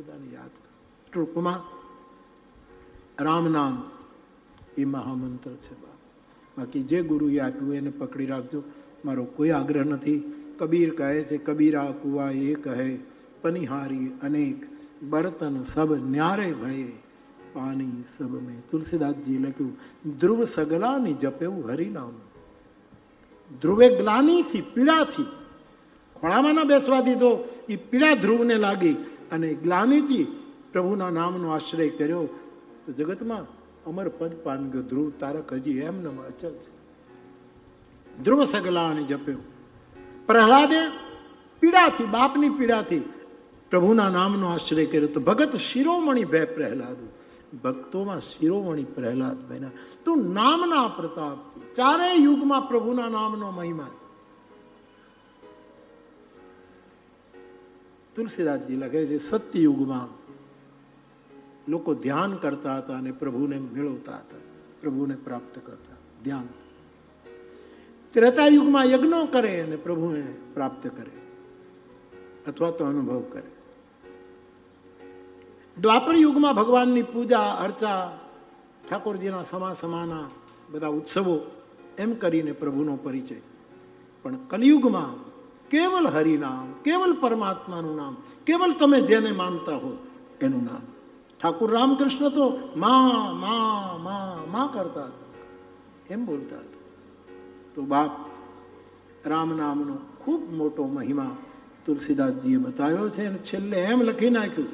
ખુદાને યાદ કરો. ટૂંકમાં, રામ નામ એ મહામંત્ર છે બાપ. બાકી જે ગુરુએ આપ્યું એને પકડી રાખજો. મારો કોઈ આગ્રહ નથી. કબીર કહે છે, કબીરા કુવા એ કહે પનિહારી અનેક, બર્તન સબ ન્યારે ભયે, પાણી સબ મેં. તુલસીદાસજી લખ્યું, ધ્રુવ સગલાની જપેવું હરિનામ. ધ્રુવે ગ્લાનીથી પીડાથી ખોળામાં ન બેસવા દીધો. એ પીડા ધ્રુવને લાગી અને ગ્લાનીથી પ્રભુના નામનો આશ્રય કર્યો. તો જગતમાં અમર પદ પામી ગયો ધ્રુવ તારક હજી એમ નમ અચલ છે. ધ્રુવ સગલાની જપ્યો. પ્રહલાદે પીડાથી બાપની પીડાથી પ્રભુના નામનો આશ્રય કર્યો. તો ભગત શિરોમણી ભય પ્રહલાદ. ભક્તોમાં શિરોમણી પ્રહલાદ બન્યા. તો નામના પ્રતાપ ચારેય યુગમાં પ્રભુના નામનો મહિમા છે. તુલસીદાસજી લખે છે સત્યયુગમાં લોકો ધ્યાન કરતા હતા અને પ્રભુને મેળવતા હતા પ્રભુને પ્રાપ્ત કરતા ધ્યાન ત્રેતા યુગમાં યજ્ઞો કરે અને પ્રભુને પ્રાપ્ત કરે અથવા તો અનુભવ કરે દ્વાપર યુગમાં ભગવાનની પૂજા અર્ચા ઠાકોરજીના સમા સમાના બધા ઉત્સવો એમ કરીને પ્રભુનો પરિચય પણ કલિયુગમાં કેવલ હરિનામ, કેવલ પરમાત્માનું નામ, કેવલ તમે જેને માનતા હો એનું નામ. ઠાકુર રામકૃષ્ણ તો મા મા મા મા કરતા એમ બોલતા હતા. તો બાપ રામ નામનો ખૂબ મોટો મહિમા તુલસીદાસજીએ બતાવ્યો છે અને છેલ્લે એમ લખી નાખ્યું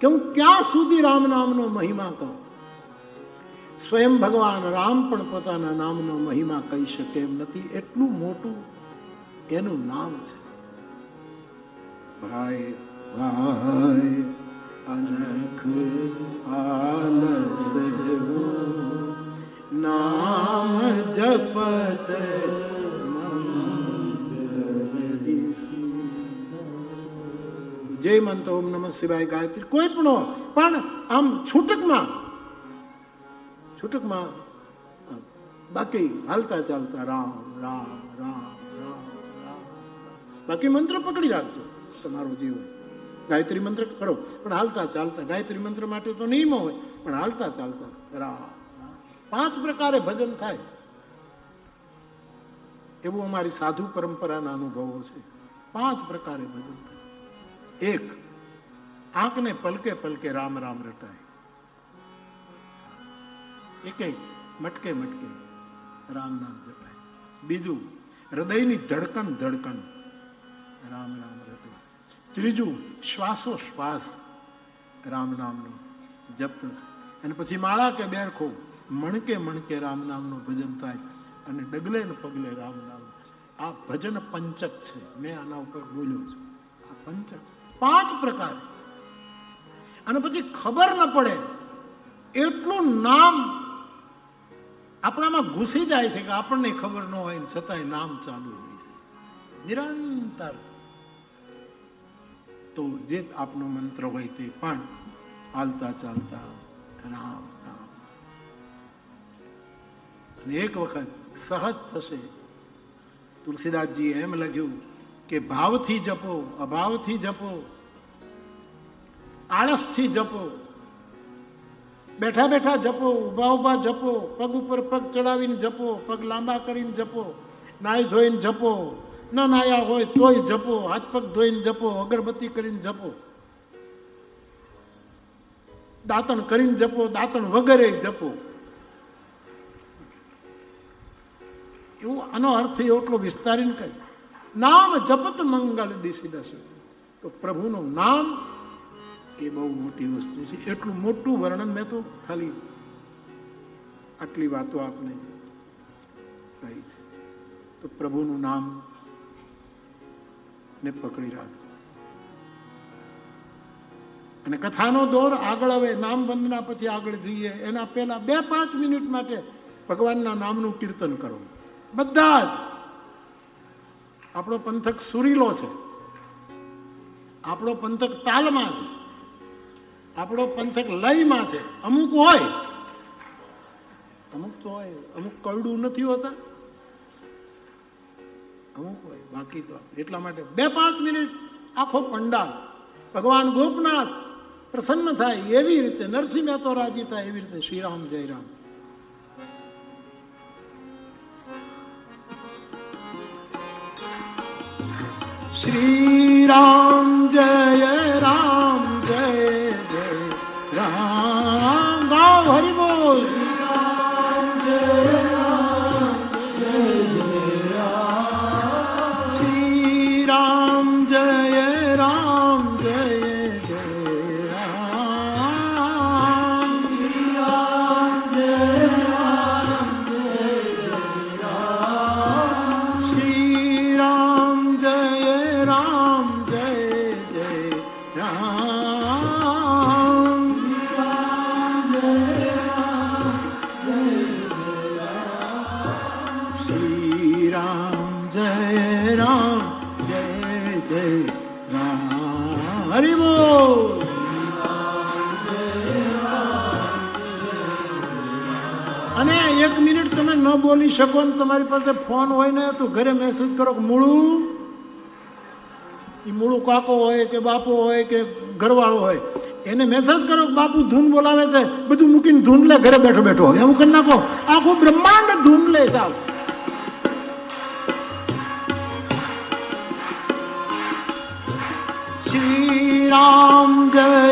કે હું ક્યાં સુધી રામ નામનો મહિમા કહું? સ્વયં ભગવાન રામ પણ પોતાના નામનો મહિમા કહી શકે એમ નથી. એટલું મોટું એનું નામ છે ભાઈ ભાઈ અનખ આલસ નામ જપત જય મંત ઓમ નમઃ શિવાય ગાયત્રી કોઈ પણ હોય, પણ આમ છૂટકમાં છૂટકમાં બાકી હાલતા ચાલતા રામ રામ રામ રામ રામ બાકી મંત્ર પકડી રાખજો. તમારું જીવન ગાયત્રી મંત્ર કરો. પણ હાલતા ચાલતા ગાયત્રી મંત્ર માટે તો નિયમો હોય, પણ હાલતા ચાલતા રામ પાંચ પ્રકારે ભજન થાય. એવું અમારી સાધુ પરંપરાના અનુભવો છે. પાંચ પ્રકારે ભજન થાય. એક, આંખને પલકે પલકે રામ રામ રટાય. એકે મટકે મટકે રામ નામ જપાય. બીજું, હૃદયની ધડકન ધડકન. રામ નામ રટે ત્રીજું શ્વાસો શ્વાસ રામ નામનો જપ અને પછી માળા કે બેરખો, મણકે મણકે રામ નામનું ભજન થાય અને ડગલે ને પગલે રામ નામ. આ ભજન પંચક છે. મેં આના ઉપર બોલ્યો છું. આ પંચક. પાંચ પ્રકાર. અને પછી ખબર ન પડે, એટલું નામ આપણામાં ઘૂસી જાય છે કે આપણને ખબર ન હોય છતાંય નામ ચાલુ હોય છે. નિરંતર. તો જે આપનો મંત્ર હોય તે પણ હાલતા ચાલતા રામ રામ. અને એક વખત સહજ થશે. તુલસીદાસજી એમ લખ્યું કે ભાવથી જપો, અભાવથી જપો, આળસથી જપો, બેઠા બેઠા જપો, ઊભા ઊભા જપો, પગ ઉપર પગ ચડાવીને જપો, પગ લાંબા કરીને જપો નાઈ ધોઈને જપો. ન નાયા હોય તોય જપો, હાથ પગ ધોઈને જપો, અગરબત્તી કરીને જપો. દાંતણ કરીને જપો, દાંતણ વગેરે જપો. એવું આનો અર્થ એટલો વિસ્તારીને કહે નામ જપત મંગળ દિશી દશે. તો પ્રભુનું નામ એ બહુ મોટી વસ્તુ છે. એટલું મોટું વર્ણન મેં તો ખાલી આટલી વાતો આપને કહી છે. તો પ્રભુનું નામ ને પકડી રાખજો. અને કથાનો દોર આગળ હવે નામ વંદના પછી આગળ જઈએ, એના પહેલા બે પાંચ મિનિટ માટે ભગવાનના નામનું કીર્તન કરો. બધા જ. આપણો પંથક સુરીલો છે. આપણો પંથક તાલમાં છે. આપણો પંથક લયમાં છે. અમુક હોય. અમુક તો હોય, અમુક કરડું નથી હોતા. અમુક હોય, બાકી તો એટલા માટે. બે પાંચ મિનિટ આખો પંડાલ. ભગવાન ગોપનાથ પ્રસન્ન થાય એવી રીતે, નરસિંહ મહેતો રાજી થાય એવી રીતે શ્રીરામ, જય રામ. શ્રી રામ જય રામ. અને એક મિનિટ તમે ન બોલી શકો ને તમારી પાસે ફોન હોય ને તો ઘરે મેસેજ કરો કે, મૂળું. એ મૂળું કાકો હોય કે બાપો હોય કે ઘરવાળો હોય, એને મેસેજ કરો કે, બાપુ, ધૂન બોલાવે છે. બધું મૂકીને ધૂન લે, ઘરે બેઠો બેઠો એવું કરી નાખો. આખું બ્રહ્માંડ ધૂન લે સાવ શ્રી રામ જય